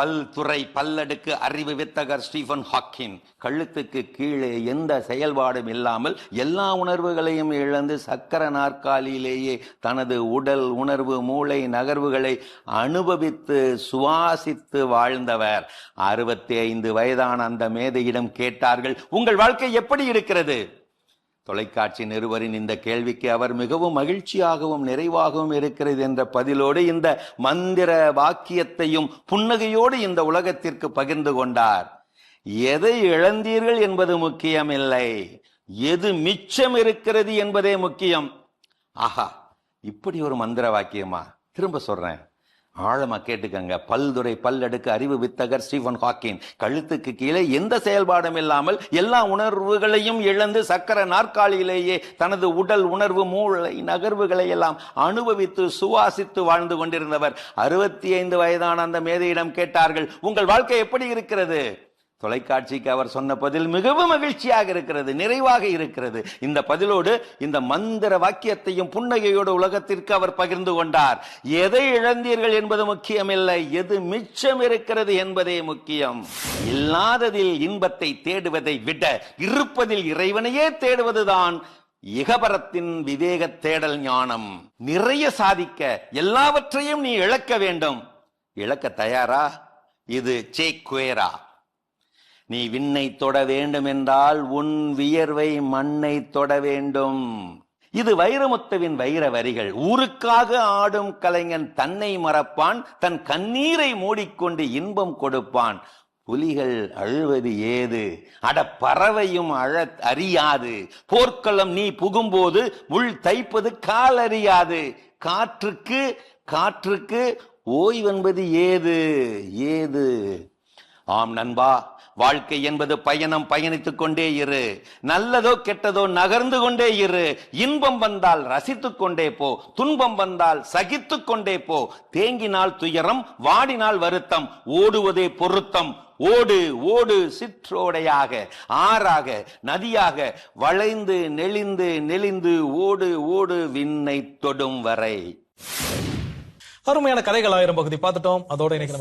பல்துறை பல்லடுக்கு அறிவு வித்தகர் ஸ்டீஃபன் ஹாக்கின் கழுத்துக்கு கீழே எந்த செயல்பாடும் இல்லாமல் எல்லா உணர்வுகளையும் இழந்து சக்கர நாற்காலியிலேயே தனது உடல் உணர்வு மூளை நகர்வுகளை அனுபவித்து சுவாசித்து வாழ்ந்தவர். அறுபத்தி ஐந்து வயதான அந்த மேதையிடம் கேட்டார்கள் உங்கள் வாழ்க்கை எப்படி இருக்கிறது? தொலைக்காட்சி நிறுவரின் இந்த கேள்விக்கு அவர் மிகவும் மகிழ்ச்சியாகவும் நிறைவாகவும் இருக்கிறது என்ற பதிலோடு இந்த மந்திர வாக்கியத்தையும் புன்னகையோடு இந்த உலகத்திற்கு பகிர்ந்து கொண்டார். எதை இழந்தீர்கள் என்பது முக்கியமில்லை. எது மிச்சம் இருக்கிறது என்பதே முக்கியம். ஆஹா இப்படி ஒரு மந்திர வாக்கியமா? திரும்ப சொல்றேன். ஆழமா கேட்டுக்கங்க. பல்துறை பல்லடுக்கு அறிவு வித்தகர் ஸ்டீஃபன் ஹாக்கின் கழுத்துக்கு கீழே எந்த செயல்பாடும் இல்லாமல் எல்லா உணர்வுகளையும் இழந்து சக்கர நாற்காலியிலேயே தனது உடல் உணர்வு மூளை நகர்வுகளை எல்லாம் அனுபவித்து சுவாசித்து வாழ்ந்து கொண்டிருந்தவர். அறுபத்தி ஐந்து வயதான அந்த மேதையிடம் கேட்டார்கள் உங்கள் வாழ்க்கை எப்படி இருக்கிறது? தொலைக்காட்சிக்கு அவர் சொன்ன பதில் மிகவும் மகிழ்ச்சியாக இருக்கிறது நிறைவாக இருக்கிறது. இந்த பதிலோடு இந்த மந்திர வாக்கியத்தையும் புன்னகையோடு உலகத்திற்கு அவர் பகிர்ந்து கொண்டார். எதை இழந்தீர்கள் என்பது முக்கியமில்லை எது மிச்சம் இருக்கிறது என்பதே முக்கியம். இல்லாததில் இன்பத்தை தேடுவதை விட இருப்பதில் இறைவனையே தேடுவதுதான் இகபரத்தின் விவேக தேடல் ஞானம். நிறைய சாதிக்க எல்லாவற்றையும் நீ இழக்க வேண்டும். இழக்க தயாரா? இது சேக்வேரா நீ விண்ணை தொட வேண்டும் என்றால் உன் வியர்வை மண்ணை தொட வேண்டும். இது வைரமுத்துவின் வைர வரிகள். ஊருக்காக ஆடும் கலைஞன் தன்னை மறப்பான் தன் கண்ணீரை மூடிக்கொண்டு இன்பம் கொடுப்பான். புலிகள் அழுவது ஏது? அட பறவையும் அழ அறியாது. போர்க்களம் நீ புகும்போது முள் தைப்பது கால் அறியாது. காற்றுக்கு காற்றுக்கு ஓய்வென்பது ஏது? ஏது? ஆம் நண்பா வாழ்க்கை என்பது பயணம் பயணித்துக் கொண்டே இரு. நல்லதோ கெட்டதோ நகர்ந்து கொண்டே இரு. இன்பம் வந்தால் ரசித்துக் கொண்டே போ. துன்பம் வந்தால் சகித்துக் கொண்டே போ. தேங்கினால் துயரம் வாடினால் வருத்தம் ஓடுவதே பொருத்தம். ஓடு ஓடு சிற்றோடையாக ஆறாக நதியாக வளைந்து நெளிந்து நெளிந்து ஓடு ஓடு விண்ணை தொடும் வரை. அருமையான கதைகள் ஆயிரம் பகுதி பார்த்துட்டோம். அதோட இன்னைக்கு